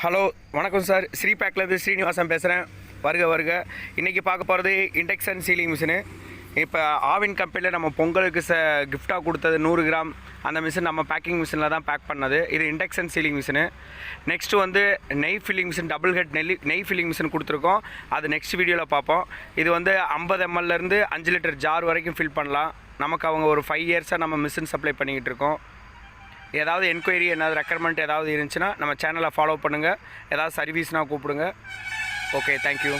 Hello வணக்கம் sir. Sri பேக்லேருந்து Srinivasan பேசுகிறேன் வருக வருக. இன்றைக்கி பார்க்க போகிறது இண்டக்ஷன் சீலிங் மிஷினு இப்போ ஆவின் கம்பெனியில் நம்ம பொங்கலுக்கு ச கிஃப்டாக கொடுத்தது நூறு கிராம். அந்த மிஷின் நம்ம பேக்கிங் மிஷினில் தான் பேக் பண்ணது. இது இண்டக்ஷன் சீலிங் மிஷினு நெக்ஸ்ட்டு வந்து நெய் ஃபில்லிங் மிஷின் டபுள் ஹெட் நெல்லி நெய் ஃபில்லிங் மிஷின் கொடுத்துருக்கோம். அது நெக்ஸ்ட் வீடியோவில் பார்ப்போம். இது வந்து ஐம்பது எம்எல்லேருந்து அஞ்சு லிட்டர் ஜார் வரைக்கும் ஃபில் பண்ணலாம். நமக்கு அவங்க ஒரு ஃபைவ் இயர்ஸாக நம்ம மிஷின் சப்ளை பண்ணிக்கிட்டு இருக்கோம். ஏதாவது என்கொயரி ஏதாவது ரெக்கமெண்ட் ஏதாவது இருந்துச்சுன்னா நம்ம சேனலை ஃபாலோ பண்ணுங்கள் ஏதாவது சர்வீஸ்னால் கூப்பிடுங்க. Okay thank you